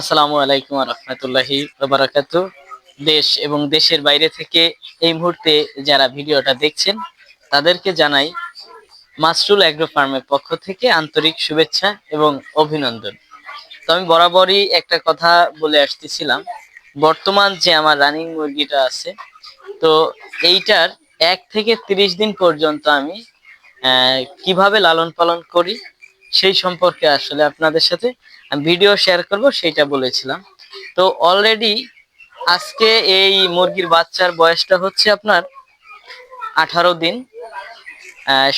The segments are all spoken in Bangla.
আসসালামু আলাইকুম রহমতুল্লাহি বারাকাত। দেশ এবং দেশের বাইরে থেকে এই মুহূর্তে যারা ভিডিওটা দেখছেন, তাদেরকে জানাই মাসরুল অ্যাগ্রো ফার্মের পক্ষ থেকে আন্তরিক শুভেচ্ছা এবং অভিনন্দন। তো আমি বরাবরই একটা কথা বলে আসতেছিলাম, বর্তমান যে আমার রানিং মুরগিটা আছে, তো এইটার এক থেকে তিরিশ দিন পর্যন্ত আমি কীভাবে লালন পালন করি সেই সম্পর্কে আসলে আপনাদের সাথে ভিডিও শেয়ার করব সেটা বলেছিলাম। তো অলরেডি আজকে এই মুরগির বাচ্চার বয়সটা হচ্ছে আপনার আঠারো দিন।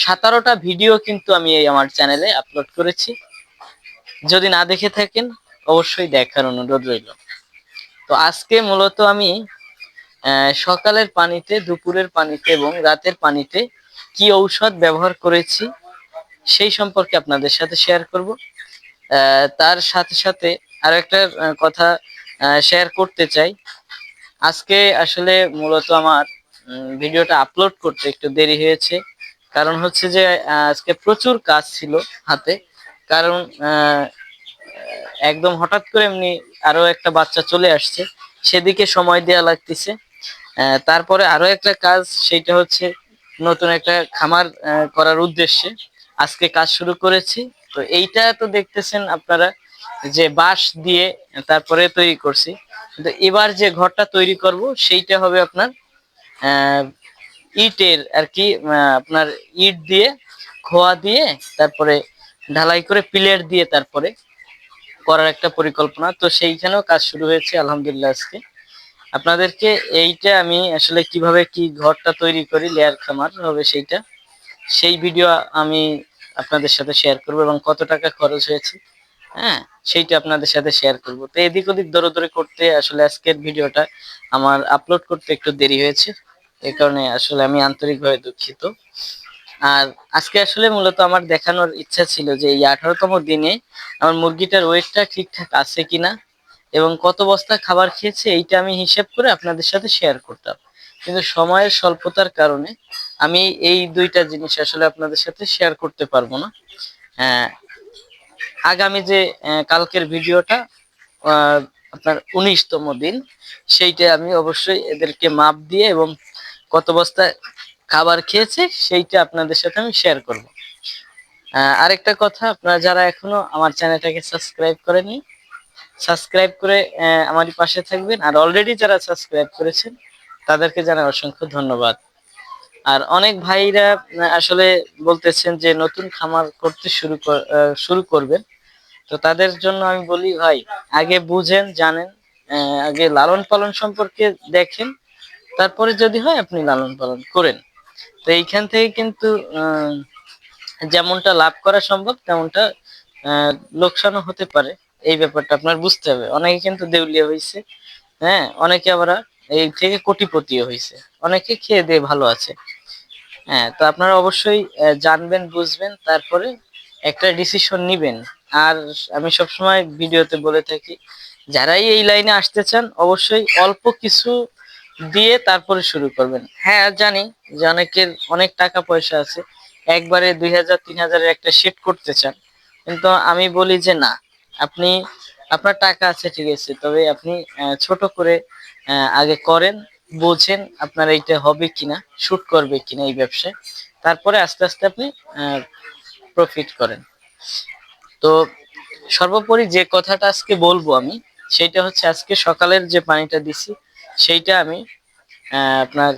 সতেরোটা ভিডিও কিন্তু আমি এই আমার চ্যানেলে আপলোড করেছি। যদি না দেখে থাকেন, অবশ্যই দেখার অনুরোধ রইল। তো আজকে মূলত আমি সকালের পানিতে, দুপুরের পানিতে এবং রাতের পানিতে কি ঔষধ ব্যবহার করেছি, সেই সম্পর্কে আপনাদের সাথে শেয়ার করব। তার সাথে সাথে আরও একটা কথা শেয়ার করতে চাই। আজকে আসলে মূলত আমার ভিডিওটা আপলোড করতে একটু দেরি হয়েছে। কারণ হচ্ছে যে আজকে প্রচুর কাজ ছিল হাতে। কারণ একদম হঠাৎ করে এমনি আরও একটা বাচ্চা চলে আসছে। সেদিকে সময় দেওয়া লাগতেছে। তারপরে আরও একটা কাজ, সেটা হচ্ছে নতুন একটা খামার করার উদ্দেশ্যে আজকে কাজ শুরু করেছি। তো এইটা তো দেখতেছেন আপনারা যে বাঁশ দিয়ে তারপরে তৈরি করছি। কিন্তু এবার যে ঘরটা তৈরি করব, সেইটা হবে আপনার ইটের আর কি আপনার ইট দিয়ে খোয়া দিয়ে তারপরে ঢালাই করে পিলের দিয়ে তারপরে করার একটা পরিকল্পনা। তো সেইখানেও কাজ শুরু হয়েছে আলহামদুলিল্লাহ আজকে। আপনাদেরকে এইটা আমি আসলে কীভাবে কি ঘরটা তৈরি করি লেয়ার খামার হবে সেইটা, সেই ভিডিও আমি আপনাদের সাথে শেয়ার করব এবং কত টাকা খরচ হয়েছে হ্যাঁ? সেইটা আপনাদের সাথে শেয়ার করব। তো এদিক ওদিক দৌড়ে দৌড়ে করতে আসলে আজকের ভিডিওটা আমার আপলোড করতে একটু দেরি হয়েছে এই কারণে আসলে আমি আন্তরিকভাবে দুঃখিত। আর আজকে আসলে মূলত আমার দেখানোর ইচ্ছা ছিল যে এই আঠারোতম দিনে আমার মুরগিটার ওয়েটটা ঠিকঠাক আছে কিনা এবং কত বস্তা খাবার খেয়েছে, এইটা আমি হিসেব করে আপনাদের সাথে শেয়ার করতাম। কিন্তু সময়ের স্বল্পতার কারণে আমি এই দুইটা জিনিস আসলে আপনাদের সাথে শেয়ার করতে পারব না। হ্যাঁ আগামী যে কালকের ভিডিওটা আপনার উনিশতম দিন, সেইটা আমি অবশ্যই এদেরকে মাপ দিয়ে এবং কত বস্তা খাবার খেয়েছে, সেইটা আপনাদের সাথে আমি শেয়ার করব। আরেকটা কথা, আপনারা যারা এখনও আমার চ্যানেলটাকে সাবস্ক্রাইব করেননি সাবস্ক্রাইব করে আমারই পাশে থাকবেন। আর অলরেডি যারা সাবস্ক্রাইব করেছেন, তাদেরকে জানাই অসংখ্য ধন্যবাদ। আর অনেক ভাইরা আসলে বলতেছেন যে নতুন খামার করতে শুরু শুরু করবেন। তো তাদের জন্য আমি বলি, ভাই, আগে বুঝেন, জানেন আগে লালন পালন সম্পর্কে দেখেন। তারপরে যদি হয়, আপনি লালন পালন করেন। তো এইখান থেকে কিন্তু যেমনটা লাভ করা সম্ভব, তেমনটা লোকসানও হতে পারে। এই ব্যাপারটা আপনার বুঝতে হবে। অনেকে কিন্তু দেউলিয়া হয়েছে হ্যাঁ? অনেকে আবার এই থেকে কোটিপতিও হয়েছে অনেকে খেয়ে দিয়ে ভালো আছে। হ্যাঁ তো আপনারা অবশ্যই জানবেন, বুঝবেন, তারপরে একটা ডিসিশন নিবেন। আর আমি সবসময় ভিডিওতে বলে থাকি, যারাই এই লাইনে আসতে চান, অবশ্যই অল্প কিছু দিয়ে তারপরে শুরু করবেন। হ্যাঁ জানি যে অনেকের অনেক টাকা পয়সা আছে, একবারে দুই হাজার, তিন হাজারের একটা সেট করতে চান। কিন্তু আমি বলি যে না, আপনি, আপনার টাকা আছে, ঠিক আছে, তবে আপনি ছোট করে আগে করেন বোঝেন আপনার এইটা হবে কিনা শুট করবে কিনা এই ব্যবসায়। তারপরে আস্তে আস্তে আপনি প্রফিট করেন। তো সর্বোপরি যে কথাটা আজকে বলব আমি সেইটা হচ্ছে আজকে সকালের যে পানিটা দিছি, সেইটা আমি আপনার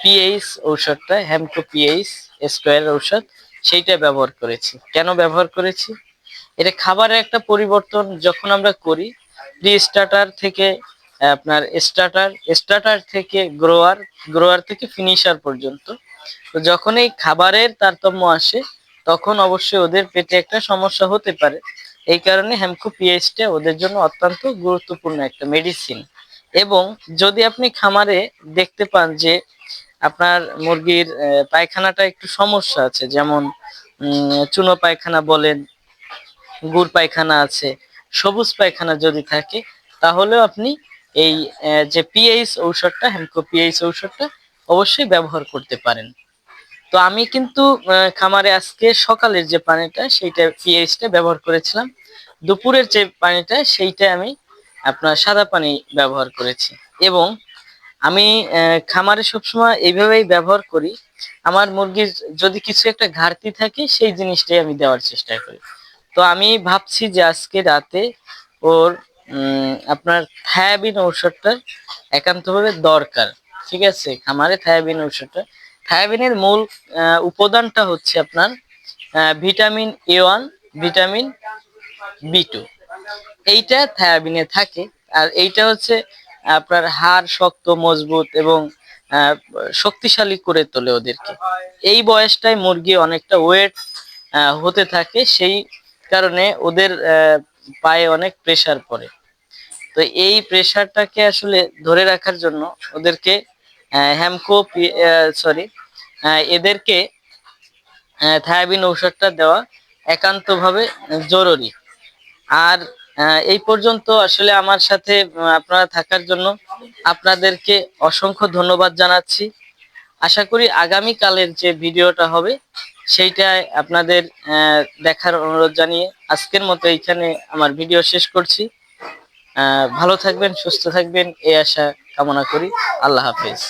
পিএইচ ঔষধটা হ্যামকো পিএইচ স্কোয়ার ঔষধ, সেইটা ব্যবহার করেছি। কেন ব্যবহার করেছি? এটা খাবারের একটা পরিবর্তন যখন আমরা করি প্রি স্টার্টার থেকে আপনার স্টার্টার স্টার্টার থেকে গ্রোয়ার গ্রোয়ার থেকে ফিনিশার পর্যন্ত। তো যখন এই খাবারের তারতম্য আসে, তখন অবশ্যই ওদের পেটে একটা সমস্যা হতে পারে। এই কারণে হ্যামকো পিএইচটা ওদের জন্য অত্যন্ত গুরুত্বপূর্ণ একটা মেডিসিন এবং যদি আপনি খামারে দেখতে পান যে আপনার মুরগির পায়খানাটা একটু সমস্যা আছে, যেমন চুনো পায়খানা বলেন, গুড় পায়খানা আছে, সবুজ পায়খানা যদি থাকে, তাহলেও আপনি এই যে পিএইচ ঔষধটা হ্যামকো পিএইচ ঔষধটা অবশ্যই ব্যবহার করতে পারেন। তো আমি কিন্তু খামারে আজকে সকালের যে পানিটা, সেইটা পিএইচটা ব্যবহার করেছিলাম। দুপুরের যে পানিটা সেইটা আমি আপনার সাদা পানি ব্যবহার করেছি। এবং আমি খামারে সবসময় এইভাবেই ব্যবহার করি। আমার মুরগির যদি কিছু একটা ঘাটতি থাকে, সেই জিনিসটাই আমি দেওয়ার চেষ্টা করি। তো আমি ভাবছি যে আজকে রাতে ওর আপনার থায়াবিন ঔষধটা একান্তভাবে দরকার, ঠিক আছে? খামারে থায়াবিন ঔষধটা। থায়াবিনের মূল উপাদানটা হচ্ছে আপনার vitamin A one, vitamin B two. এইটা থায়াবিনে থাকে, আর এইটা হচ্ছে আপনার হাড় শক্ত, মজবুত এবং শক্তিশালী করে তোলে ওদেরকে। এই বয়সটায় মুরগি অনেকটা ওয়েট হতে থাকে, সেই কারণে ওদের পায়ে অনেক প্রেশার পড়ে। তো এই প্রেশারটাকে আসলে ধরে রাখার জন্য ওদেরকে হ্যামকো সরি এদেরকে থায়াবিন ঔষধটা দেওয়া একান্তভাবে জরুরি। আর এই পর্যন্ত আসলে আমার সাথে আপনারা থাকার জন্য আপনাদেরকে অসংখ্য ধন্যবাদ জানাচ্ছি। আশা করি আগামী কালের যে ভিডিওটা হবে সেইটায় আপনাদের দেখার অনুরোধ জানিয়ে আজকের মতো এইখানে আমার ভিডিও শেষ করছি। ভালো থাকবেন, সুস্থ থাকবেন, এই আশা কামনা করি। আল্লাহ হাফেজ।